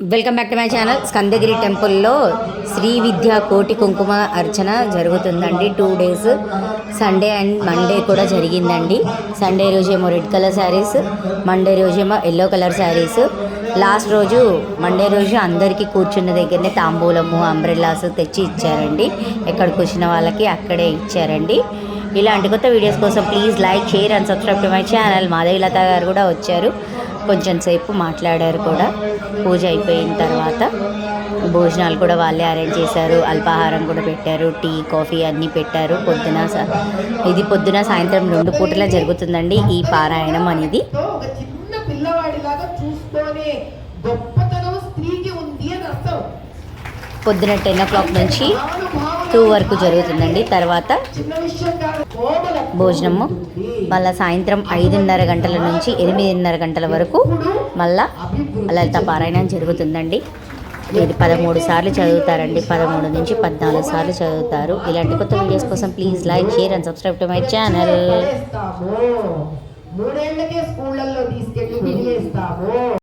Welcome back to my channel. Skandagiri టెంపుల్లో శ్రీ విద్యా కోటి కుంకుమ అర్చన జరుగుతుందండి. Two days Sunday and Monday కూడా జరిగిందండి. సండే రోజేమో రెడ్ కలర్ శారీస్ మండే రోజేమో ఎల్లో కలర్ శారీస్ లాస్ట్ రోజు మండే రోజు అందరికీ కూర్చున్న దగ్గరనే తాంబూలము అంబ్రెల్లాస్ తెచ్చి ఇచ్చారండి. ఎక్కడ కూర్చున్న వాళ్ళకి అక్కడే ఇచ్చారండి. ఇలాంటి కొత్త వీడియోస్ కోసం please like share and subscribe to my channel Madhavi Latha గారు కూడా వచ్చారు. కొంచెం సేపు మాట్లాడారు కూడా. పూజ అయిపోయిన తర్వాత భోజనాలు కూడా వాళ్ళే అరేంజ్ చేశారు. అల్పాహారం కూడా పెట్టారు. టీ కాఫీ అన్నీ పెట్టారు. పొద్దున ఇది పొద్దున సాయంత్రం రెండు పూటలా జరుగుతుందండి ఈ పారాయణం అనేది. పొద్దున టెన్ ఓ క్లాక్ నుంచి టూ వరకు జరుగుతుందండి. తర్వాత భోజనము. మళ్ళీ సాయంత్రం ఐదున్నర గంటల నుంచి ఎనిమిదిన్నర గంటల వరకు మళ్ళా లలిత పారాయణం జరుగుతుందండి. ఇది పదమూడు సార్లు చదువుతారండి. పదమూడు నుంచి పద్నాలుగు సార్లు చదువుతారు. ఇలాంటి కొత్త వీడియోస్ కోసం please like share and subscribe to my channel